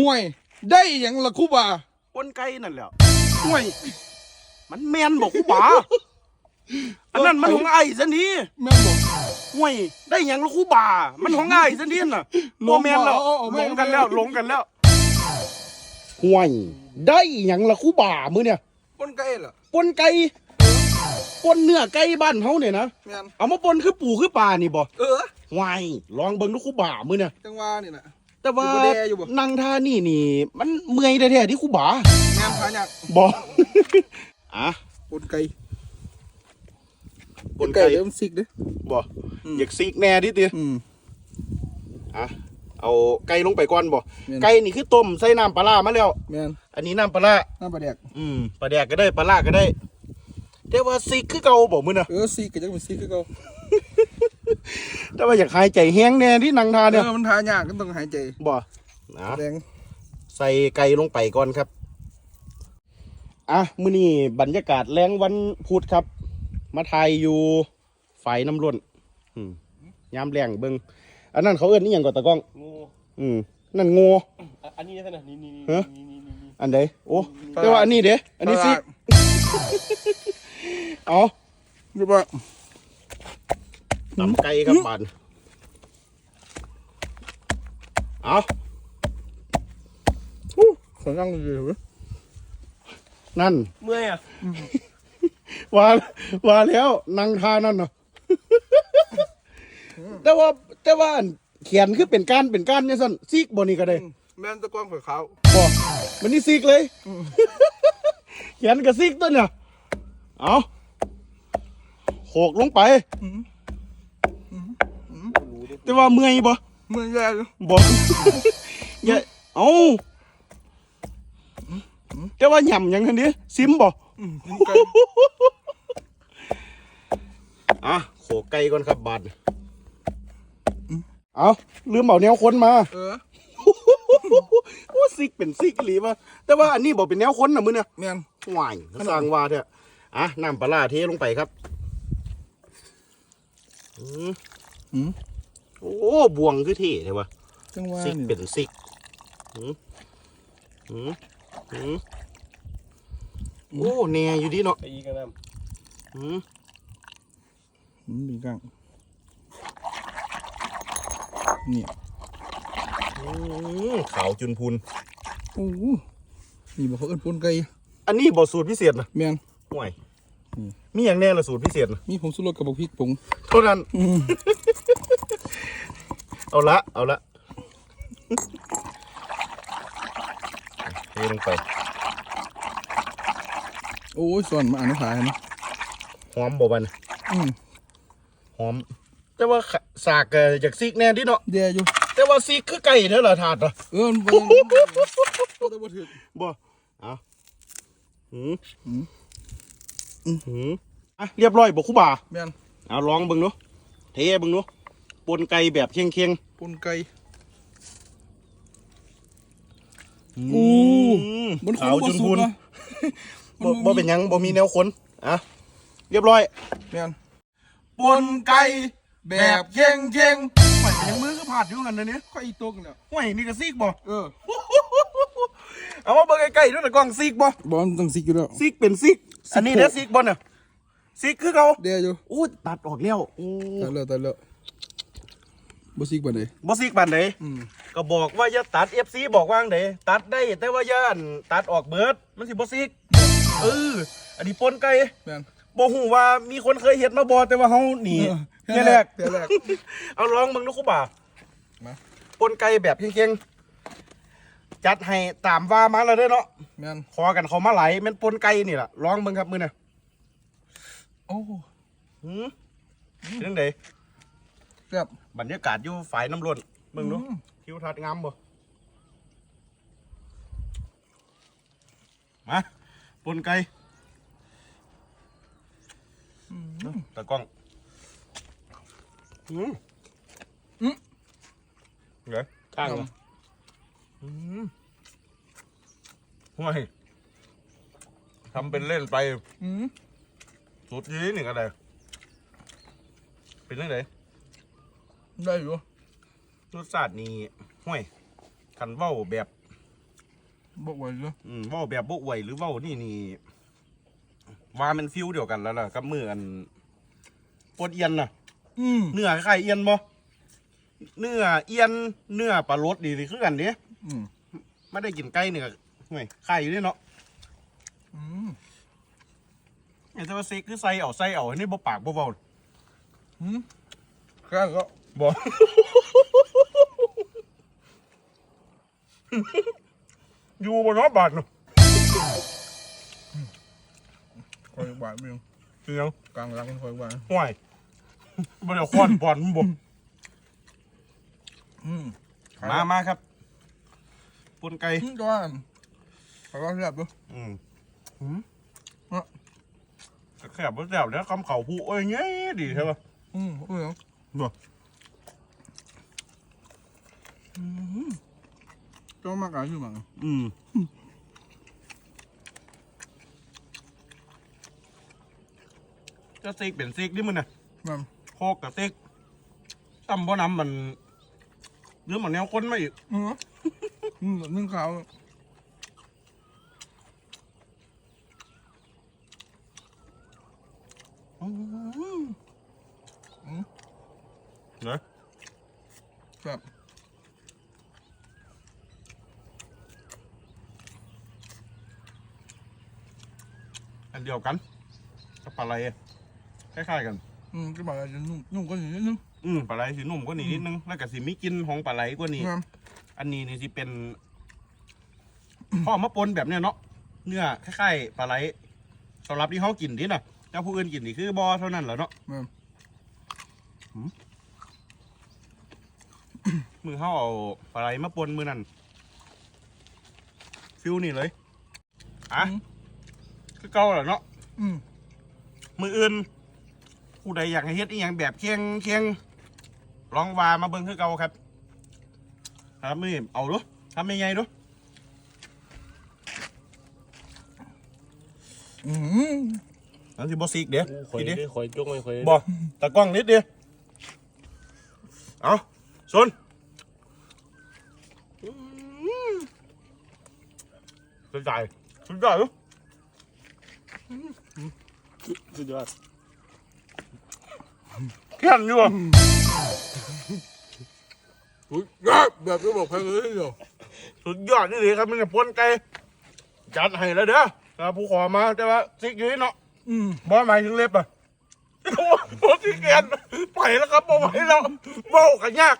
ห่วย ได้หยังละครูบาปนไก่นั่นแหละห่วย มันแมนบอกกูบ่าอันนั้นมันของไอ้ซะนี่แม่นบอกห่วยได้หยังละกูบ่ามันของไอ้ซะนี่น่ะหลบ่งแมนแล้วเอาเอาเอาหลงกันแล้วไม่หลงกันแล้วห่วย ได้หยังละคู่บ่ามือเนี่ยปนไก่เหรอปนไก่ปนเนื้อไก่บ้านเฮาเนี่ยนะแม่นเอามาปนคือปูคือปลานี่บ่เออห่วยลองเบิ่งดูคู่บ่ามือเนี่ยจังหวะนี่น่ะ แต่ว่าอยู่บ่แลอยู่บ่ นั่งท่านี่นี่ มันเมื่อยแท้ๆที่คู่บ่าแม่นพายักบ่อะปนไก่ปนไก่เดี๋ยวมันสิกเด้อบ่อืม อยากซีกแน่ดิติอืม อะเอาไก่ลงไปก่อนบ่แม่น ไก่นี่คือต้มใส่น้ำปลาร้ามาแล้ว แม่นอันนี้น้ำปลาร้าน้ำปลาแดกอืมปลาแดกก็ได้ปลาร้าก็ได้แต่ว่าซีกคือเก่าบ่มื้อน่ะเออสิกก็จังเป็นสิกคือเก่า แต่ว่าอยากหายใจแห้งแน่ที่นั่งทาเอเนี่ยอมันทายากก็ต้องหายใจบ่นะแดงใส่ไก่ลงไปก่อนครับ อะมื้อนี้บรรยากาศแรงวันพุธครับ มาถ่ายอยู่ไฟน้ำล้นอืมยามแรงเบิงอันนั้นเขาเอิ้นนี่ยังก่อนตะกล้องงูอืมนั่นงูอะอันนี้นะนี่นี่นี่ฮะนี่นี่นี่นี่อันใดโอ้แต่ว่าอันนี้เด้อันนี้สิเอาเรียบร้อย ตำไก่ครับบานเอาขอนั่งเลยเว้ยนั่น เมื่อยอะว่าว่าแล้วนางทานั่นเนาะแต่ว่าแต่ว่าอันเขียนคือเป็นการเป็นการเนี่ยสั่นซีกบนี่ก็ได้ แม่นตะกวางข่อยขาวบ่มันนี่ซีกเลยเขียนกับซีกตัวเนี่ยเอาโขกลงไป แต่ว่าเมื่อยบ่มือแย่อยู่บ่ อย่าเอาแต่ว่าหย่ำหยังคันนี้ซิมบ่อืมกินไก่อะโขกไก่ก่อนครับบาดเอาลืมเอาแนวคนมา เออโอ้ซิกเป็นซิกอีหลีวะแต่ว่าอันนี้บอกเป็นแนวคนนะมึงเนี่ยแม่นหวายสร้างว่าเถอะอะน้ำปลาร้าเทลงไปครับอืมอืม โอ้บวงคือเท่เลยวะจังหวะซิกนี่เป็นซิกอืมอืมอืมโอ้แน่อยู่ดีเนาะไอ้อีกันน้อืมอืมเป็นกลางเนี่ยอืมขาวจุนพูนโอ้โหนี่บอกเขาเอิ้นปนไก่อันนี้บอสูตรพิเศษนะแม่นห่วย อืม มีอย่างแน่ละสูตรพิเศษนะมีผงสุรสกับบักพริกผงเท่านั้น อืม เอาละ เอาละเทลงไป โอ้ยส่วนมาอ่านขายนะหอมบ่บันอืมหอม แต่ว่าขะสากเอ่อจากซีกแน่ที่เนาะแย่อยู่ แต่ว่าซีกคือไก่เด้อละถาดเนาะเออมันบ่ได้บ่ได้บ่ถึกบ่เอาหืมหืมหืมอะเรียบร้อยบ่คุบ่าแม่นเอาลองเบิ่งเนาะเทเบิ่งเนาะ ปนไก่แบบเคียงเคียงปนไก่ๆอู้อืมมันคขางวบ่จุนสุพูกนนะบ่บ่เป็นหยังบ่มีแนวขนอะเรียบร้อยแม่นปนไก่แบบเคียงเคียงไปยังมือก็ผาดอยู่กันนะเนี่ยค่อยอีตกแล้วห่วยนี่ก็ซีกบ่เออเอามาเบิ่งใกล้ๆด้วยนะกล้องซีกบ่บอลต้องสิกอยู่แล้วซีกเป็นซีกอันนี้เด้อซีกบ่เนี่ยซีกคือเขาแย่อยู่โอ้ตัดออกแล้วโอ้ตายแล้วตายแล้ว บ่สิกบ่ได้บ่ซีกปานใดอืมก็บอกว่าอย่าตัด FC บอกว่าจั่งใดตัดได้แต่ว่าอย่าอั่นตัดออกเบิด มันสิบ่ซีกเอออันนี้ปนไก่แม่นบ่ฮู้ว่ามีคนเคยเฮ็ดมาบ่แต่ว่าเฮาหนีเออเนี่ยแรก เทื่อแรก เอาลองเบิ่งดูคุบ่ามา ปนไก่แบบเคียงๆจัดให้ตามว่ามาแล้วเด้อเนาะแม่นขอกันเขามาหลายแม่นปนไก่นี่ล่ะลองเบิ่งครับมื้อน่ะโอ้หืมเป็นจังได แซ่บบรรยากาศอยู่ฝ่ายน้ำล้นเบิ่งดูอืม ทิวทัศน์งามบ่มาปนไก่เอาตะกล้องอืมอืมเดี๋ยวข้างเหรออืมห่วยทำเป็นเล่นไป อืมสุดยีนี่ก็ได้เป็นจังได ได้อยู่รสชาตินี่ห้วยคันเว้าแบบบอกไว้เลยอืมเว่าแบบบ่อวยหรือเว่านี่นี่ว่ามันฟิวเดียวกันแล้วล่ะกับมืออันปวดเอียนน่ะ อืมเนื้อไข่เอียนบ่เนื้อเอียนเนื้อปลารสดีนี่คือกันเด้อืมไม่ได้กินไก่เนี่ยห่วยไข่อยู่นี่เนาะอืมไอ้แต่ว่าเซ็กคือใส่เอาใส่เอาอันนี้บ่ปากบ่เว้าอืมแค่ก็ บ่อยู่บ่เนาะบาดเนาะคอยบาดมึงเสียงกลางรักคอยบาดห่วยบ่ได้คอนบอลบ่อืมมามาครับปนไก่อืมก็ว่าคอยว่าแซ่บด้วยอืมหืมอ่บบ่แซ่บแล้วคำเข่าผู้โอ้ยไงดีใช่ป่ะอืมเออบ่ เจ้ามากอะไรอยู่มั้งอืมจะซิกเป็นซิกดิมันน่ะมันโคกกับซิกตำบ่น้ำมันหรือมันแนวคนมาอีกอืมอืมนึ่งขาวเนอะแซ่บอั นเดียวกันกับปลาไหลคล้ายๆกัน อืมก็บอกว่าจะนุ่มนุ่มกว่านี้นิดนึง อืมปลาไหลสีนุ่มกว่านี้นิดนึงแล้วก็สีมีกลินของปลาไหลกว่านี้งามอันนี้นี่สิเป็นพ่อมาปนแบบเนี้ยเนาะเนื้อคล้ายๆปลาไหลสำหรับที่เขากินดิน่ะเจ้าผู้อื่นกินนี่คือบอเท่านั้นแหละเนาะงามมือเขาเอาปลาไหลมาปนมือนั่นฟิวนี่เลยอะ คือเก่าแหละเนาะอืมมืออื่น ผู้ใดอยากให้เฮ็ดอีหยังแบบเคียงเคียงลองวามาเบิ่งคือเก่าครับ ครับมือเอาดูทำยังไงดูอืมนั่นสิบอสิกเดี๋ยวคอยทีเดียวดิคอยจกไว้คอยบอตะกล้องนิดเดียวเอาชนสุดใจสุดใจลูก สุดยอดเขียนอยู่อะอุ้ยแบบที่บอกแพงเลยเดียวสุดยอดนี่เลยครับมันจะพ้นไก่จัดให้แล้วเด้อครับผู้ขอมาแต่ว่าซิกอยู่นี่เนาะอืมบอหมายถึงเล็บอะโอ้โหที่เกียนไปแล้วครับบอไหวแล้วเบากันยาก